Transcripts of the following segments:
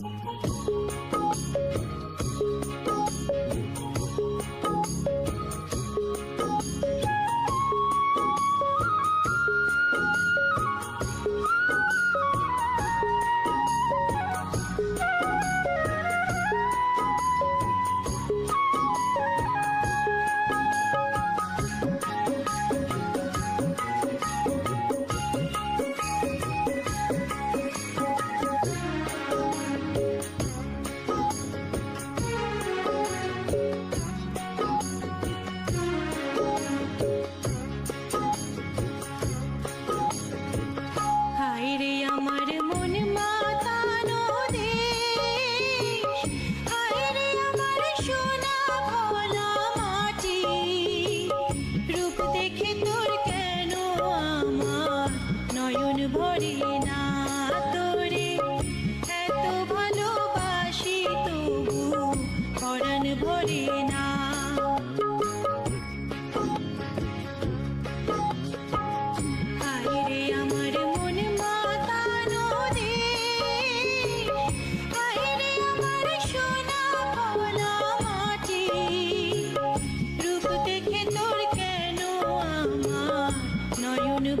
হায়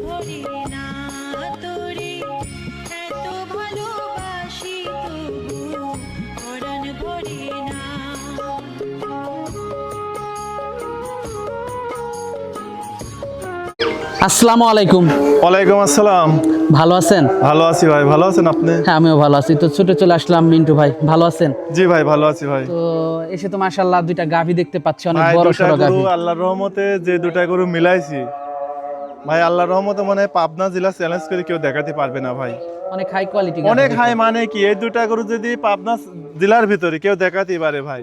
ভরে না তোরে। এত ভালোবাসি তবু পরাণ ভরে না। আসসালামু আলাইকুম। ওয়ালাইকুম আসসালাম। ভালো আছেন? ভালো আছি ভাই ভালো আছেন আপনি? হ্যাঁ আমিও ভালো আছি। তো ছুটে চলে আসলাম মিন্টু ভাই ভালো আছেন? জি ভাই ভালো আছি ভাই। তো এসে তো মাশাল্লাহ দুইটা গাভি দেখতে পাচ্ছি অনেক বড় সড়ো গাভি। আল্লাহর রহমতে যে দুটা গরু মিলাইছি ভাই আল্লাহর রহমতে মানে পাবনা জেলা চ্যালেঞ্জ করে কেউ দেখাতে পারবে না ভাই। অনেক হাই কোয়ালিটি অনেক হাই মানে কি এই দুটা গরু যদি পাবনা জেলার ভিতরে কেউ দেখাতে পারে ভাই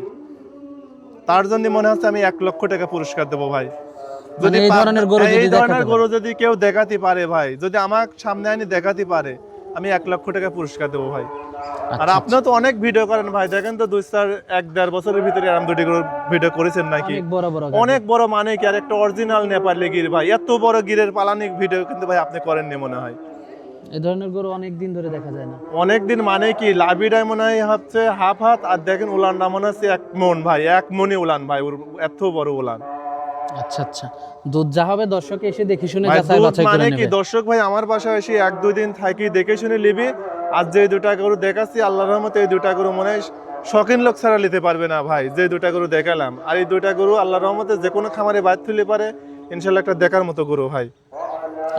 তার জন্য মনে হচ্ছে আমি এক লক্ষ টাকা পুরস্কার দেবো ভাই। মানে হ্যাঁ, যদি এই ধরনের গরু যদি কেউ দেখাতে পারে ভাই যদি আমার সামনে আনি দেখাতে পারে আমি এক লক্ষ টাকা পুরস্কার দেবো ভাই। আচ্ছা, আর আপনিও তো অনেক ভিডিও করেন ভাই। দেখেন তো দুই চার এক দেড় বছরের ভিতরে এরকম দুটি করে ভিডিও করেছেন নাকি? অনেক বড় মানে কি আর একটা অরিজিনাল নেপালি গির ভাই। এত বড় গিরের পালানিক ভিডিও কিন্তু ভাই আপনি করেননি মনে হয়। এই ধরনের গরু অনেক দিন ধরে দেখা যায় না। অনেক দিন মানে কি লাভিডায় মনে হয় হচ্ছে হাফ হাত আর দেখেন উলানটা মনে হচ্ছে এক মন ভাই এক মনি উলান ভাই এত বড় উলান। আচ্ছা আচ্ছা। দুধ যা হবে দর্শক এসে দেখে শুনে যাচাই বাছাই করে মানে কি? দর্শক ভাই আমার বাসায় এসে এক দুই দিন থাকি দেখে শুনে নিবি। আর যে দুটা গরু দেখাচ্ছি আল্লাহর রহমতে এই দুটা গরু মনে হয় শখিন লোক ছাড়া নিতে পারবে না ভাই যে দুটা গরু দেখালাম। আর এই দুটা গরু আল্লাহর রহমতে যে কোনো খামারে বাইর তুলে পারে ইনশাল্লাহ একটা দেখার মতো গরু ভাই।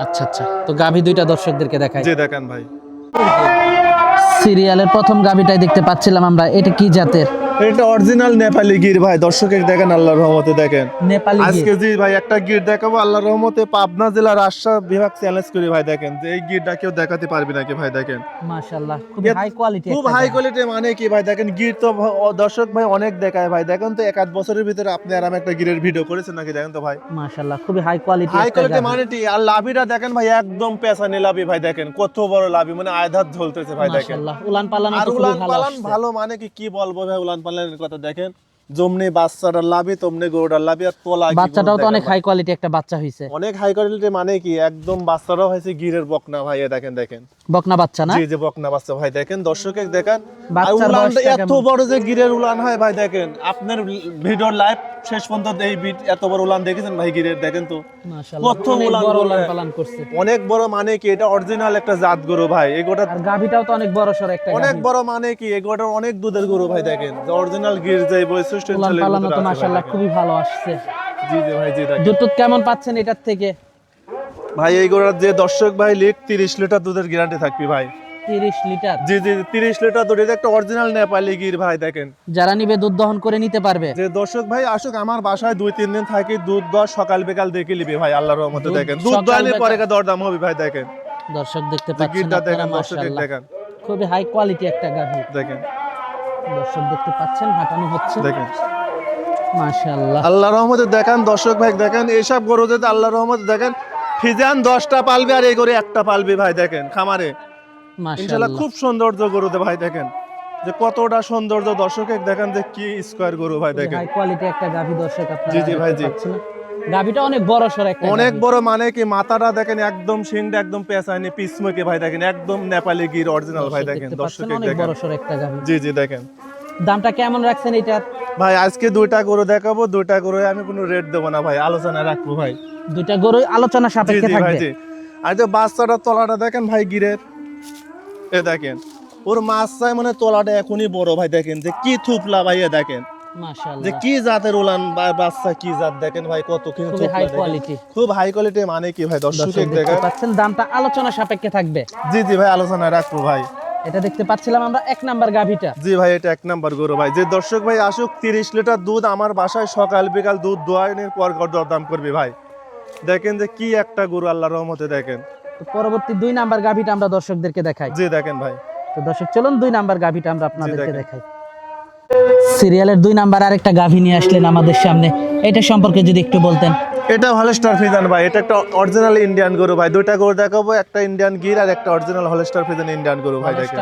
আচ্ছা আচ্ছা। তো গাভি দুইটা দর্শকদেরকে দেখাই। যে দেখান ভাই। সিরিয়ালের প্রথম গাভিটাই দেখতে পাচ্ছিলাম আমরা। এটা কি জাতের? এটা অরিজিনাল নেপালি গির ভাই। দর্শকের দেখেন আল্লাহর রহমতে দেখেন। নেপালি আজকে জি ভাই একটা গির দেখাবো আল্লাহর রহমতে। পাবনা জেলার রাজশাহী বিভাগ চ্যালেঞ্জ করি ভাই দেখেন। যে এই গিরটা কেউ দেখাতে পারবে নাকি ভাই দেখেন। মাশাআল্লাহ খুব হাই কোয়ালিটি খুব হাই কোয়ালিটি মানে কি ভাই দেখেন গির তো দর্শক ভাই অনেক দেখায় ভাই। দেখেন তো এক আধ বছরের ভিতরে আপনি আর আমি একটা গিরের ভিডিও করেছেন নাকি দেখেন তো ভাই। মাশাআল্লাহ খুবই হাই কোয়ালিটি হাই কোয়ালিটি মানে কি? আর লাভিটা দেখেন ভাই একদম পেছানি লাভি ভাই দেখেন। কত বড় লাভি মানে আয়ধাত ঝলতেছে ভাই দেখেন। মাশাআল্লাহ উলান পালানো আর উলান ভালো পালান ভালো মানে কি কি বলব ভাই উলান পালানের কথা দেখেন। জমনি বাচ্চাটার লাভি তমনি গরুটার লাভি আর তোলা বাচ্চাটাও তো অনেক হাই কোয়ালিটি একটা বাচ্চা হইছে। অনেক হাই কোয়ালিটি মানে কি একদম বাচ্চারাও হয়েছে গিরের বকনা ভাই দেখেন দেখেন। বকনা বাচ্চা না? জি যে বকনা বাচ্চা ভাই দেখেন দর্শকে দেখেন। উলানটা এত বড় যে গিরের উলান হয় ভাই দেখেন। আপনার ভিডিওর লাইভ শেষ পর্যন্ত এই বিট এত বড় উলান দেখেছেন ভাই গিরের? দেখেন তো। কত উলান হয়। পালন করছে। অনেক বড় মানে কি এটা অরিজিনাল একটা জাত গরু ভাই। এই গোটা গাভিটাও তো অনেক বড় সর একটা অনেক বড় মানে কি এই গোটার অনেক দুধের গরু ভাই দেখেন। অরিজিনাল গির যে বৈশিষ্ট্য উলান পালানো তো মাশাআল্লাহ খুবই ভালো আসছে। জি জি ভাই জি দুধ কেমন পাচ্ছেন এটার থেকে? ভাই এই গোটার যে দর্শক ভাই লিখ তিরিশ লিটার দুধের গ্যারান্টি থাকবে ভাই। 30 লিটার? জি জি তিরিশ লিটার দুধ এটা একটা অরিজিনাল নেপালি গির ভাই দেখেন। যারা নিবে দুধ দহন করে নিতে পারবে। যে দর্শক ভাই আসুক আমার বাসায় দুই তিন দিন থাকি দুধ দশ সকাল বিকাল দেখে নিবি ভাই আল্লাহর রহমতে দেখেন। দুধ বেলা- পরে দরদাম হবে ভাই দেখেন। দর্শক দেখতে পাচ্ছেন আপনারা মাশাআল্লাহ। খুবই হাই কোয়ালিটি একটা গাভী। দেখেন। দর্শক দেখতে পাচ্ছেন হাঁটানো হচ্ছে। দেখেন। মাশাআল্লাহ। আল্লাহ রহমতে দেখেন দর্শক ভাই দেখেন এইসব গরু যদি আল্লাহ রহমতে দেখেন ফিজান দশটা পালবে আর এই গরু একটা পালবে ভাই দেখেন খামারে। ইনশাল্লাহ খুব সৌন্দর্য গরুতে ভাই দেখেন। যে কতটা সৌন্দর্য দর্শক দেখেন যে কি স্কোয়ার গরু ভাই দেখেন। কোয়ালিটি একটা গাভী দর্শক আপনারা জি, জি, ভাই, জি। পাচ্ছেন না? গাভিটা অনেক বড় সর একটা অনেক বড় মানে কি মাথাটা দেখেন একদম সিংটা একদম পেঁচায়নি পিসমকে ভাই দেখেন একদম নেপালি গির অরিজিনাল ভাই দেখেন দর্শক অনেক বড় সর একটা গাভী। জি জি দেখেন। দামটা কেমন রাখছেন এটা ভাই আজকে দুইটা গরু দেখাবো দুইটা গরু আমি কোনো রেট দেবো না ভাই আলোচনা রাখব ভাই। দুইটা গরু আলোচনা জি সাপেক্ষে ভাই থাকবে। জি। আর যে বাচ্চাটা তলাটা দেখেন ভাই গিরের এ দেখেন ওর মাছ চাই মানে তলাটা এখনই বড় ভাই দেখেন যে কি থুপলা ভাই এ দেখেন। যে কি জাতের উলান বাচ্চা কি জাত? দেখেন ভাই কত কি খুবই থুপলা হাই কোয়ালিটি খুব হাই কোয়ালিটি মানে কি ভাই? দর্শক দেখেন। পাচ্ছেন দামটা আলোচনা সাপেক্ষে থাকবে। জি জি ভাই আলোচনা রাখব ভাই। এটা দেখতে পাচ্ছিলাম আমরা এক নাম্বার গাভিটা। জি ভাই এটা এক নাম্বার গরু ভাই। যে দর্শক ভাই আসুক তিরিশ লিটার দুধ আমার বাসায় সকাল বিকাল দুধ দোয়ানোর পর দরদাম করবে ভাই। দেখেন যে কি একটা গরু আল্লাহ রহমতে দেখেন। পরবর্তী দুই নাম্বার গাভিটা আমরা দর্শকদেরকে দেখাই। জি দেখেন ভাই। তো দর্শক চলুন দুই নাম্বার গাভিটা আমরা আপনাদেরকে। দেখাই। সিরিয়ালের দুই নাম্বার আরেকটা গাভি নিয়ে আসলেন আমাদের সামনে। এটা সম্পর্কে যদি একটু বলতেন। এটা হলস্টার ফিজান ভাই এটা একটা অরিজিনাল ইন্ডিয়ান গরু ভাই। দুইটা গরু দেখাবো একটা ইন্ডিয়ান গির আর একটা অরিজিনাল হলস্টার ফিজান ইন্ডিয়ান গরু ভাই দেখেন।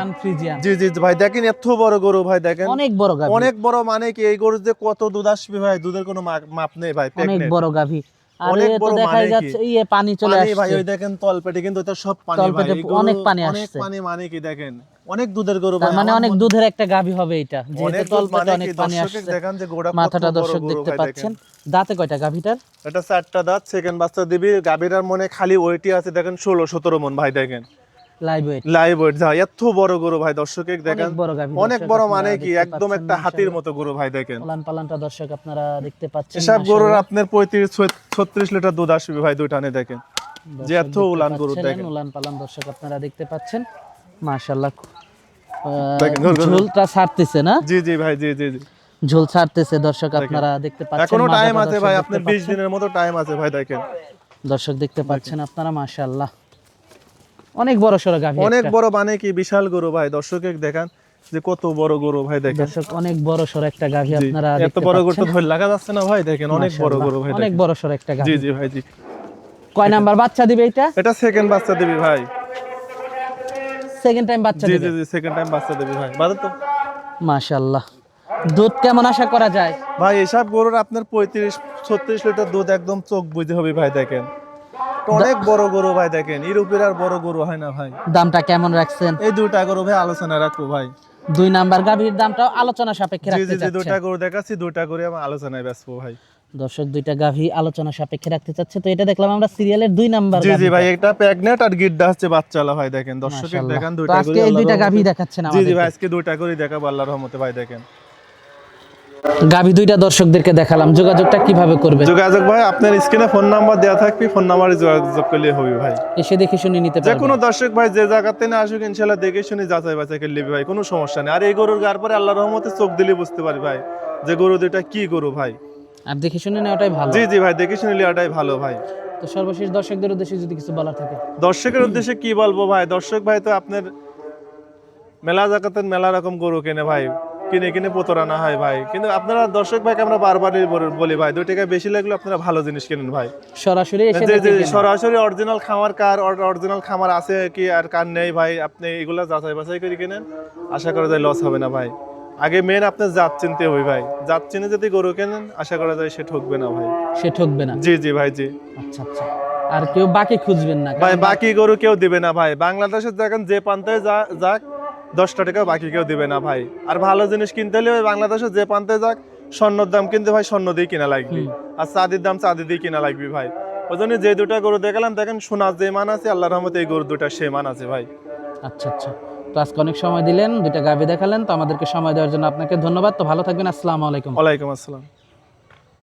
জি জি ভাই দেখেন এত বড় গরু ভাই দেখেন। অনেক বড় গাভি। অনেক বড় মানে কি এই গরু যে কত দুধ আসবে ভাই দুধের কোনো মাপ- নেই ভাই অনেক বড় গাভি। অনেক বড় মানে কি? ইয়ে পানি চলে পানি ভাই আসছে। ওই দেখেন তলপেটে কিন্তু এটা সব পানি ভাই অনেক পানি অনেক পানি মানে কি দেখেন। অনেক দুধের গরু ভাই মানে অনেক দুধের একটা গাভি হবে এটা। যেহেতু অনেক তলপেটে মানে অনেক পানি আসছে। দেখেন যে গোড়া মাথাটা দর্শক দেখতে পাচ্ছেন। দাঁতে কয়টা এটা চারটা দাঁত সেকেন্ড বাচ্চা দিবি। মনে খালি ওয়েটই আছে দেখেন ষোলো সতেরো মন ভাই দেখেন। লাইভ ওয়েট লাইভ ওয়েট যা এত বড় গরু ভাই দেখেন। অনেক মানে কি? একদম একটা হাতির মতো গরু ভাই দেখেন। উলান পালানটা দর্শক আপনারা দেখতে পাচ্ছেন এসব গরুর আপনার পঁয়ত্রিশ ছত্রিশ লিটার দুধ আসবে ভাই দুইটানে দেখেন। যে এত উলান গরু পাচ্ছেন, দেখেন। উলান পালান দর্শক আপনারা দেখতে পাচ্ছেন। মাশাআল্লাহ। ঝোলটা ছাড়তেছে না? জি জি ভাই জি জি জি। ঝোল ছাড়তেছে দর্শক আপনারা দেখতে পাচ্ছেন এখনও টাইম আছে ভাই দেখতে আপনার বিশ পাচ্ছেন। দিনের মতো টাইম আছে ভাই দেখেন। দর্শক দেখতে পাচ্ছেন আপনারা মাশাআল্লাহ। অনেক বড় গাভী অনেক বড় মানে কি বিশাল গরু ভাই দর্শকে দেখান যে কত বড় গরু ভাই দেখেন। দর্শক অনেক বড় সড়ো একটা গাভী জি, আপনারা এত বড় গরু তো ধরে লাগা যাচ্ছে না ভাই দেখেন অনেক বড় গরু ভাই অনেক বড় সড়ো একটা জি গাভী। জি ভাই জি। কয় নাম্বার বাচ্চা দিবে এটা এটা সেকেন্ড বাচ্চা দিবি ভাই। সেকেন্ড টাইম বাচ্চা জি দিবে। জি জি সেকেন্ড টাইম বাচ্চা দিবি ভাই। তো মাশাআল্লাহ। দুধ কেমন আশা করা যায়? ভাই এসব গরুর আপনার পঁয়ত্রিশ ছত্রিশ লিটার দুধ একদম চোখ বুঝে হবে ভাই দেখেন। অনেক বড় গরু ভাই দেখেন। ইউরোপের আর বড় গরু হয় না ভাই। দামটা কেমন রাখছেন? এই দুটা গরু ভাই আলোচনা রাখব ভাই। দুই নাম্বার গাভীর দামটাও আলোচনা সাপেক্ষে রাখতে জি জি দুটা গরু দেখাচ্ছি দুটা করে আমি আলোচনায় ব্যস্ত ভাই। দর্শক দুইটা গাভী আলোচনা সাপেক্ষে রাখতে চাচ্ছে। তো এটা দেখলাম আমরা সিরিয়ালের দুই নাম্বার জি জি ভাই একটা প্রেগনেন্ট আর গিড্ডা হচ্ছে বাচ্চালা ভাই দেখেন। দর্শকের দেখান দুইটা আজকে এই দুইটা গাভী দেখাচ্ছেন জি জি ভাই আজকে দুইটা করে দেখাবো আল্লাহর রহমতে ভাই দেখেন। গাভী দুইটা দর্শকদেরকে দেখালাম। যোগাযোগটা কীভাবে করবে যোগাযোগ ভাই আপনার স্ক্রিনে ফোন নাম্বার দেওয়া থাকবে ফোন নাম্বারে যোগাযোগ করলে হবে ভাই। এসে দেখে শুনে নিতে যে পারবে কোনো দর্শক ভাই যে জায়গাতে না আসুক ইনশাল্লাহ দেখে শুনে যাচাই বাছাই করে নিবি ভাই কোনো সমস্যা নেই। আর এই গরুর গার পরে আল্লাহর রহমতে চোখ দিলে বুঝতে পারি ভাই যে গরু দুইটা কি গরু ভাই। আর দেখে শুনে নেওয়াটাই ভালো। জি জি ভাই দেখে শুনে লিয়াটাই ভালো ভাই। তো সর্বশেষ দর্শকদের উদ্দেশ্যে যদি কিছু বলার থাকে। দর্শকের উদ্দেশ্যে কি বলব ভাই? দর্শক ভাই তো আপনার মেলা জায়গাতে মেলা রকম গরু কেনে ভাই। কিনে কিনে প্রতারণা হয় ভাই। কিন্তু আপনারা দর্শক ভাইকে আমরা বারবারই বলি ভাই দুই টাকা বেশি লাগলে আপনারা ভালো জিনিস কিনেন ভাই। সরাসরি এসে যে কিনুন। সরাসরি অরিজিনাল খামার কার অরিজিনাল খামার আছে কি আর কার নেই ভাই? আপনি এগুলা যাচাই বাছাই করে কিনেন। আশা করা যায় লস হবে না ভাই। আগে মেন আপনার জাত চিনতে হবে ভাই। জাত চিনে যদি গরু কেনেন আশা করা যায় সে ঠকবে না ভাই। সে ঠকবে না? জি জি ভাই জি। আচ্ছা আচ্ছা। আর কেউ বাকি খুঁজবেন না ভাই বাকি গরু কেউ দিবে না ভাই। বাংলাদেশের দেখেন যে প্রান্তে যা- যাক দশটা টাকা বাকি কেউ দিবে না ভাই। আর ভালো জিনিস কিনতে হলে ওই বাংলাদেশের যে প্রান্তে যাক স্বর্ণর দাম কিনতে ভাই স্বর্ণ দিয়ে কিনা লাগবে। আর চাঁদির দাম চাঁদি দিয়ে কিনা লাগবে ভাই। ওই জন্য যে দুটা গরু দেখালাম দেখেন সোনার যে মান আছে আল্লাহ রহমতে এই গরু দুটা সে মান আছে ভাই। আচ্ছা আচ্ছা। আজকে অনেক সময় দিলেন, দুইটা গাভী দেখালেন, তো আমাদেরকে সময় দেওয়ার জন্য আপনাকে ধন্যবাদ। তো ভালো থাকবেন, আসসালামু আলাইকুম। ওয়ালাইকুম আসসালাম।